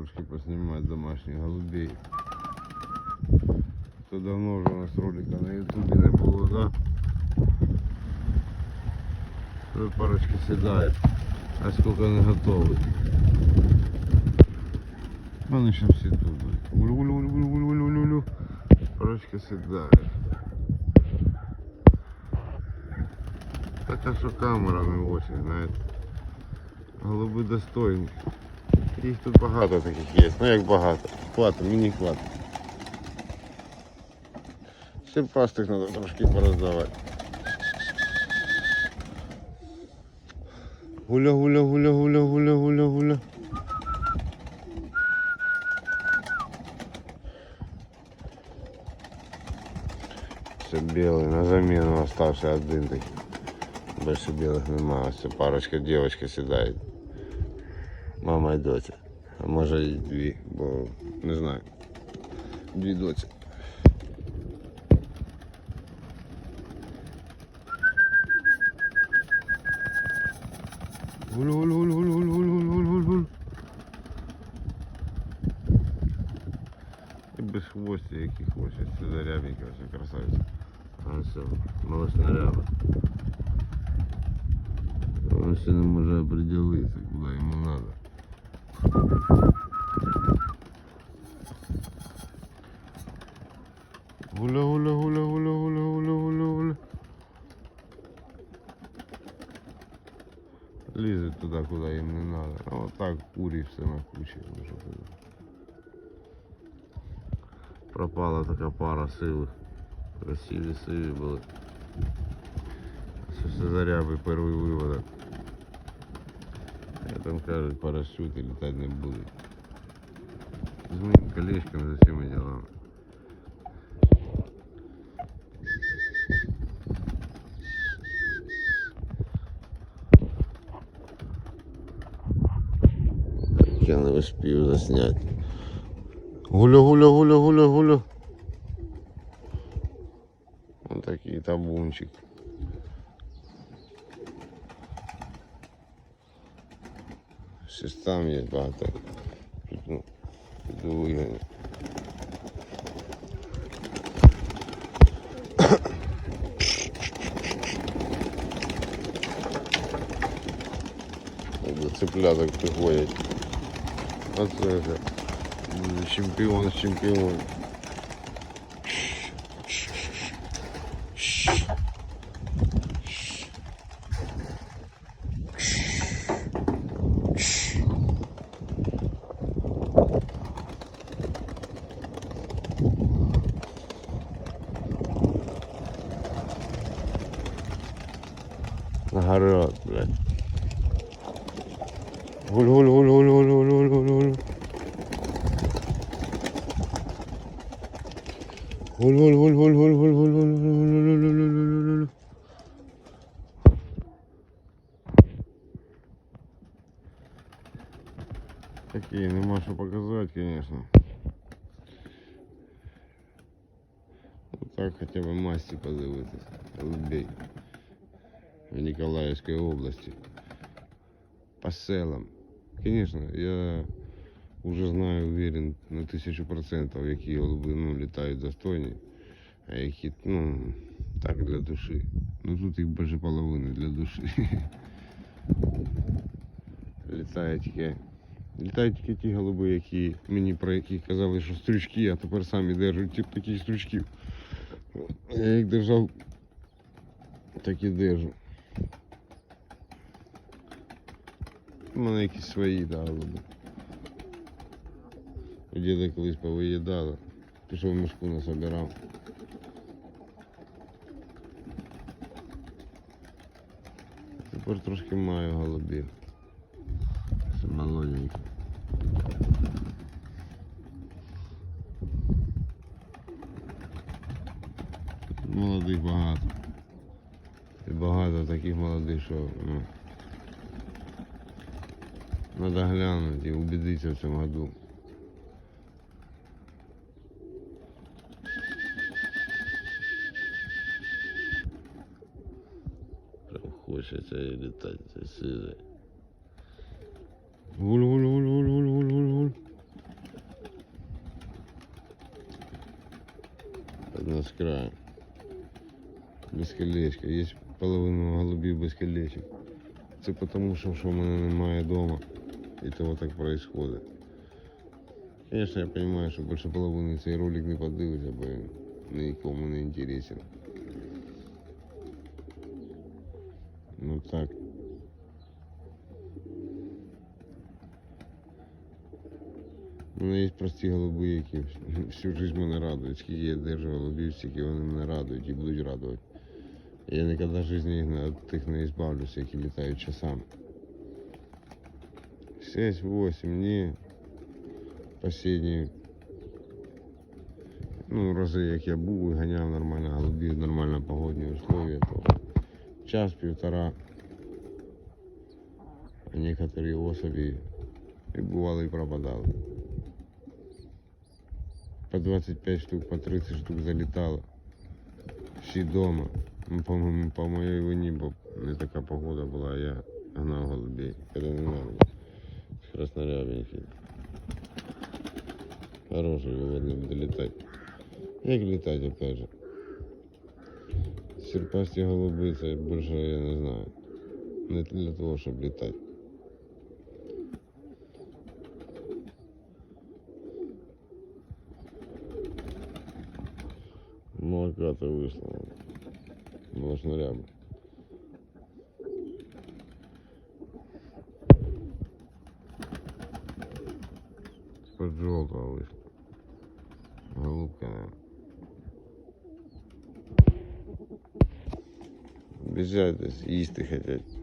трошки поснімати домашніх голубей. То давно вже у нас ролика на ютубі не було, да? Тут парочки сідають, а скільки не готові. Вони ще всі тут. Улю-улю-улю-улю-улю-улю. Парочки сідають. Така що камера не очень, знаєте. Голуби достойні. Їх тут багато таких є. Ну як багато. Хватить, мені хватить. Ще пастик треба трошки пороздавати. Гуля, гуля, гуля, гуля, гуля, гуля, гуля. Все білий, на заміну остався один такий. Більше білих немає, ось ця парочка дівчатка сідають. Мама і доця. А може і дві, бо не знаю. Дві доці. Гуль, гуль, гуль, гуль, гуль, гуль, гуль, гуль, гуль, гуль. І без хвості, які хочуть. Це зарябненькі, ось красавиці. А все, молочна ряба. Он все не може определитися, куди йому надо. Гуля, гуля, гуля, гуля, гуля, гуля, гуля, гуля. Лізуть туди, куди їм не надо. А отак курі все на кучі. Пропала така пара сивих. Красиві сиві були. Це все заряби, перший виводок. Я там кажуть, парашюти літати не будуть. З моїм колечком за всіми ділами. Я не успів засняти. Гуля, гуля, гуля, гуля, гуля. Ось такий табунчик. Ще ж там є багато. Тут, ну, піду Цепляток приходять. Оце вже чемпіон, чемпіон. Гуль, гуль, гуль, гуль. Такие, нема що показати, конечно. Вот так хотя бы масти подивитися. Голубей В Николаевской области. По селам. Конечно, я уже знаю, уверен на тисячу процентів, які голуби ну, літають достойні, а які, ну, так для душі. Ну тут їх більше половини для душі. Літає тільки. Літають тільки ті голуби, які мені про які казали, що стрючки, а тепер самі держать тип таких стрючків. Я їх держав, так і держу. У мене якісь свої, да. У діда колись повиїдали. Пішов в мішку насобирав. Тепер трошки маю голубів. Це молоденькі. Молодих багато. І багато таких молодих, що ну, Надо глянуть и убедиться в этом году. Прям хочется и летать за сырой. Вуль, вуль, вуль, вуль, вуль, вуль, вуль. Одна с края. Без колечка. Есть половина голубей без колечек. Це тому, що, що в мене немає вдома І того так происходит. Конечно, я понимаю, що більше половини цей ролик не подивиться, бо він нікому не інтересен. Ну так. У мене є прості голуби, які всю жизнь мене радують. Скільки я держу голубів, стільки вони мене радують і будуть радувати. Я ніколи в житті їх не- від тих не избавлюся, які літають часами. 6-8 днів. Последні ну, рази, як я був і ганяв нормально голубів, нормально погодні условия, то час-півтора. Некоторі особі і бували і пропадали. По 25 штук, по 30 штук залітало. Всі дома. Ну, по, по моїй вині, бо не така погода була, я гнав голубей, коли не надо. З Краснорябинки. Хороший, видно, буде літати. Як літати, опять же? Сірпасті голуби, це більше я не знаю. Не для того, щоб літати. Молока-то вышло. Молочнорябы. Под желтого вышло. Голубка, наверное. Бежать, їсти хотять.